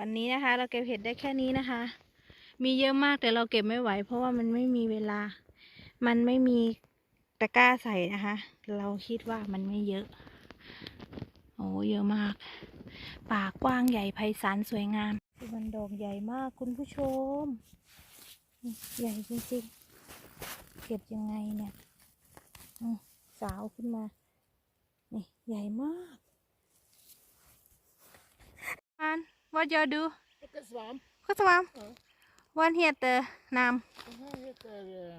วันนี้นะคะ เราเก็บเห็ดได้แค่นี้นะคะ มีเยอะมากแต่เราเก็บไม่ไหว เพราะว่ามันไม่มีเวลา มันไม่มีตะกร้าใส่นะคะ เราคิดว่ามันไม่เยอะ โอ้เยอะมาก ป่ากว้างใหญ่ไพศาลสวยงามมันดอกใหญ่มากคุณผู้ชม ใหญ่จริงๆ เก็บยังไงเนี่ยสาวขึ้นมา นี่ใหญ่มากอัน what you do Vilken svamp? ก็สวาม Ja. what heter namn Den här heter eh,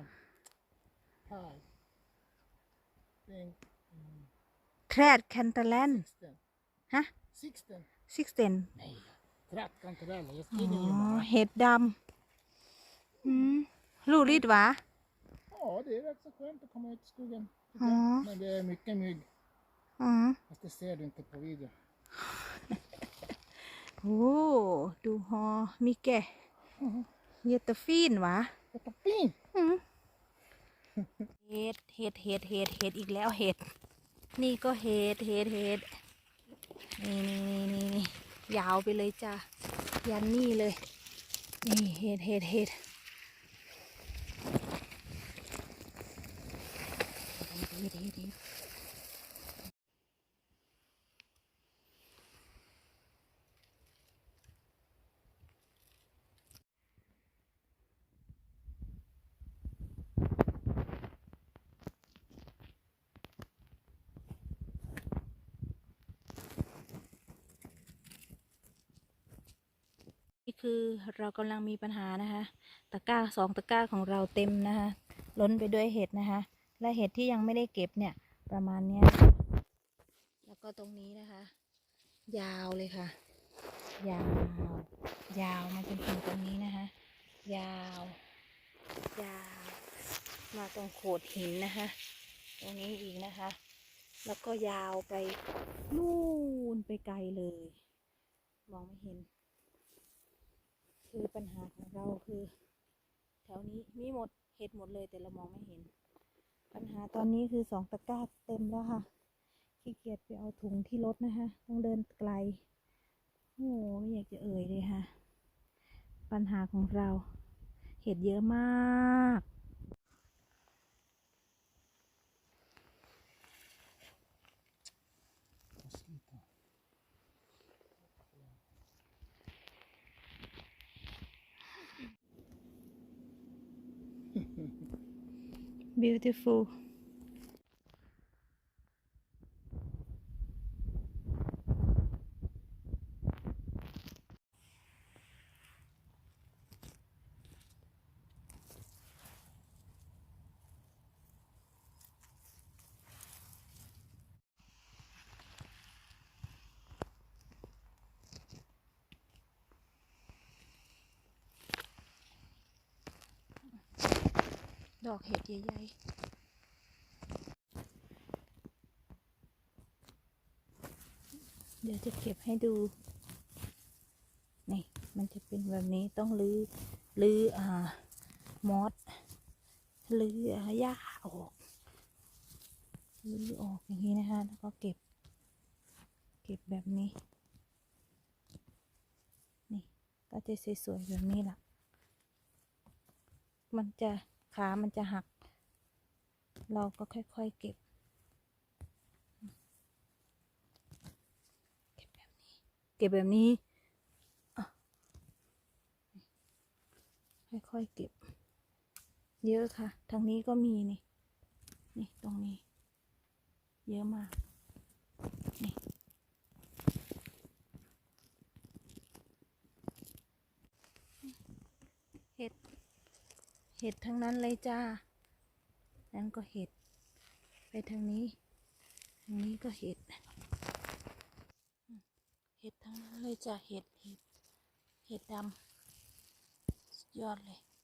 här. Den, mm, träd kantalan Sixten. ฮะ Sixten? sixten Nej, trattkantareller. Jag อ๋ skriver ju อ bara. เห็ดดำอืมรู้ริดหวะ Ja, det är rätt så skönt att komma ut i skogen. tycker Ja. jag. Men det är mycket mygg. อืม Fast det ser du inte på video. โอ้ดูฮอมิแกะเยตฟีนหวะ Det är fint! อืมเห็ดเห็ดเห็ดเห็ดเห็ดอีกแล้วเห็ด นี่ก็เห็ดเห็ดเห็ดนี่นี่นี่นี่นี่ยาวไปเลยจ้ะยันนี่เลย นี่เห็ดเห็ดเห็ดเห็ดเห็ดเห็ด คือเรากำลังมีปัญหานะคะ ตะกร้าสองตะกร้าของเราเต็มนะคะ ล้นไปด้วยเห็ดนะคะ และเห็ดที่ยังไม่ได้เก็บเนี่ยประมาณเนี้ยแล้วก็ตรงนี้นะคะ ยาวเลยค่ะ ยาว ยาวมาจนถึงตรงนี้นะคะ ยาว ยาว มาตรงโขดหินนะคะ ตรงนี้อีกนะคะ แล้วก็ยาวไปนู่นไปไกลเลย มองไม่เห็น คือปัญหาของเราคือ แถวนี้มีหมดเห็ดหมดเลยแต่เรามองไม่เห็น ปัญหาตอนนี้คือสองตะกร้าเต็มแล้วค่ะขี้เกียจไปเอาถุงที่รถนะคะต้องเดินไกลโอ้ไม่อยากจะเอ่ยเลยค่ะ ปัญหาของเรา เห็ดเยอะมาก beautiful ดอกเห็ดใหญ่ๆ เดี๋ยวจะเก็บให้ดู นี่ มันจะเป็นแบบนี้ต้องลื้อลื้ออ่ามอสลื้อหญ้าออกลื้อออกอย่างนี้นะคะ แล้วก็เก็บ เก็บแบบนี้ นี่ ก็จะสวยๆแบบนี้ล่ะ มันจะ ขามันจะหัก เราก็ค่อยๆเก็บเก็บแบบนี้เก็บแบบนี้ค่อยๆเก็บ เยอะค่ะ ทางนี้ก็มีนี่ นี่ตรงนี้ เยอะมาก นี่ เห็ด เห็ดทั้งนั้นเลยจ้า นั่นก็เห็ด ไปทางนี้ ทางนี้ก็เห็ด เห็ดทั้งนั้นเลยจ้า เห็ด เห็ด เห็ดดำยอดเลย